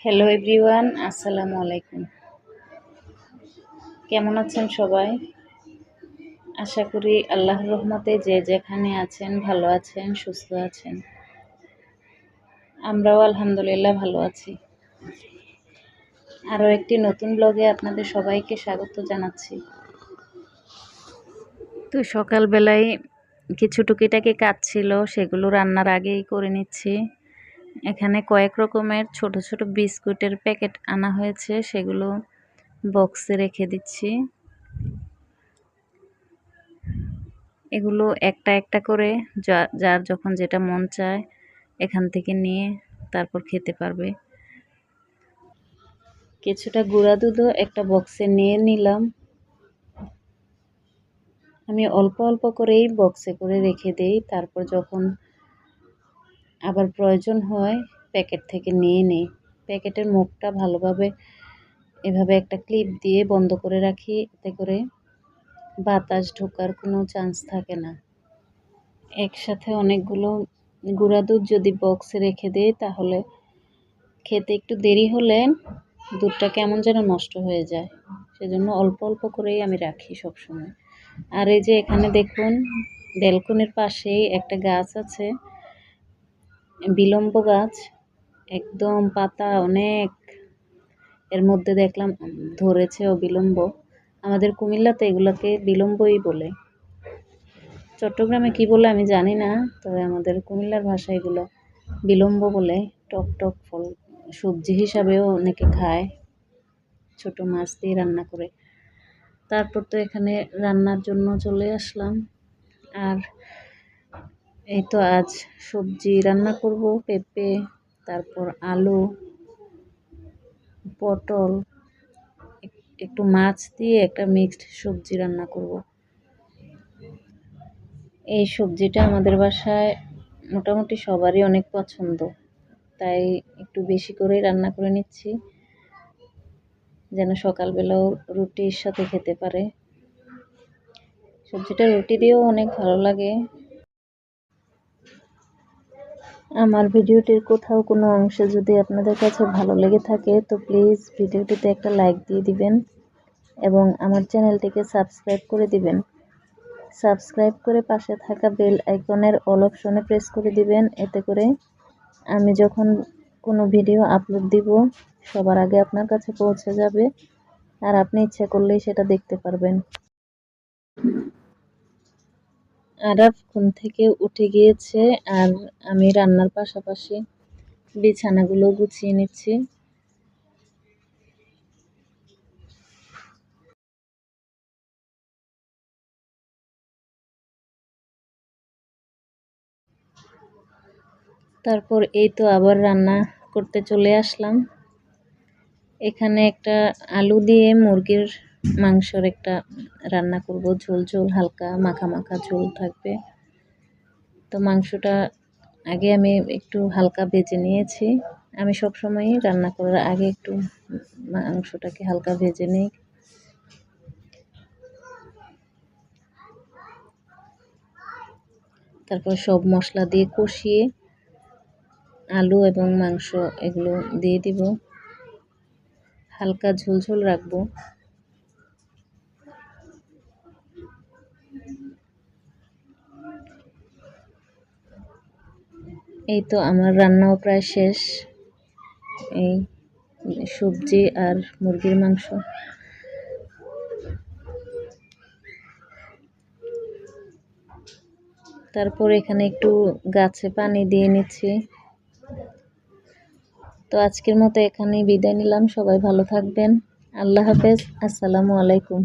Hello everyone আসসালামু আলাইকুম কেমন আছেন সবাই? আশা করি আল্লাহর রহমতে যে যেখানে আছেন, ভালো আছেন, সুস্থ আছেন। আমরাও আলহামদুলিল্লাহ ভালো আছি। আরও একটি নতুন ব্লগে আপনাদের সবাইকে স্বাগত জানাচ্ছি। তো সকালবেলায় কিছু টুকিটাকি কাজ ছিল, সেগুলো রান্নার আগেই করে নিচ্ছি। এখানে কয়েক রকমের ছোট ছোট বিস্কুটের প্যাকেট আনা হয়েছে, সেগুলো বক্সে রেখে দিচ্ছি। এগুলো একটা একটা করে যার যখন যেটা মন চায়, এখান থেকে নিয়ে তারপর খেতে পারবে। কিছুটা গুঁড়া দুধও একটা বক্সে নিয়ে নিলাম। আমি অল্প অল্প করেই বক্সে করে রেখে দেই, তারপর যখন আবার প্রয়োজন হয় প্যাকেট থেকে নিয়ে নিই। প্যাকেটের মুখটা ভালোভাবে এভাবে একটা ক্লিপ দিয়ে বন্ধ করে রাখি, এতে করে বাতাস ঢোকার কোনো চান্স থাকে না। একসাথে অনেকগুলো গুঁড়া দুধ যদি বক্সে রেখে দেয় তাহলে খেতে একটু দেরি হলে দুধটা কেমন যেন নষ্ট হয়ে যায়। সেজন্য অল্প অল্প করেই আমি রাখি সবসময়। আর এই যে এখানে দেখুন ব্যালকনির পাশেই একটা গাছ আছে। বিলম্ব গাছ, একদম পাতা অনেক। এর মধ্যে দেখলাম ধরেছে ও বিলম্ব আমাদের কুমিল্লাতে এগুলোকে বিলম্বই বলে। চট্টগ্রামে কি বলে আমি জানি না, তবে আমাদের কুমিল্লার ভাষা এগুলো বিলম্ব বলে, টক টক ফল, সবজি হিসাবেও অনেকে খায়। ছোট মাছ দিয়ে রান্না করে। তারপর তো এখানে রান্নার জন্য চলে আসলাম। আর এই তো আজ সবজি রান্না করব, পেঁপে, তারপর আলু, পটল, একটু মাছ দিয়ে একটা মিক্সড সবজি রান্না করব। এই সবজিটা আমাদের বাসায় মোটামুটি সবারই অনেক পছন্দ, তাই একটু বেশি করেই রান্না করে নিচ্ছি, যেন সকালবেলাও রুটির সাথে খেতে পারে। সবজিটা রুটি দিয়েও অনেক ভালো লাগে আমার ভিডিওটির কোথাও কোনো অংশে যদি আপনাদের কাছে ভালো লেগে থাকে, তো প্লিজ ভিডিওটিতে একটা লাইক দিয়ে দিবেন এবং আমার চ্যানেলটিকে সাবস্ক্রাইব করে দিবেন। সাবস্ক্রাইব করে পাশে থাকা বেল আইকনের অল অপশনে প্রেস করে দিবেন, এতে করে আমি যখন কোনো ভিডিও আপলোড দিব, সবার আগে আপনার কাছে পৌঁছে যাবে আর আপনি ইচ্ছা করলেই সেটা দেখতে পারবেন। আরাফ ঘুম থেকে উঠে গিয়েছে আর আমি রান্নার পাশাপাশি বিছানাগুলো গুছিয়ে নিচ্ছি। তারপর এই তো আবার রান্না করতে চলে আসলাম। এখানে একটা আলু দিয়ে মুরগির মাংসর একটা রান্না করব। ঝোল ঝোল, হালকা মাখা মাখা ঝোল থাকবে। তো মাংসটা আগে আমি একটু হালকা ভেজে নিয়েছি। আমি সবসময়ই রান্না করার আগে একটু মাংসটাকে হালকা ভেজে নিই। তারপর সব মশলা দিয়ে কষিয়ে আলু এবং মাংস এগুলো দিয়ে দিব। হালকা ঝোলঝোল রাখব। এই তো আমার রান্নাও প্রায় শেষ। এই সবজি আর মুরগির মাংস। তারপর এখানে একটু গাছে পানি দিয়ে নিচ্ছি। তো আজকের মতো এখানেই বিদায় নিলাম। সবাই ভালো থাকবেন। আল্লাহ হাফেজ। আসসালামু আলাইকুম।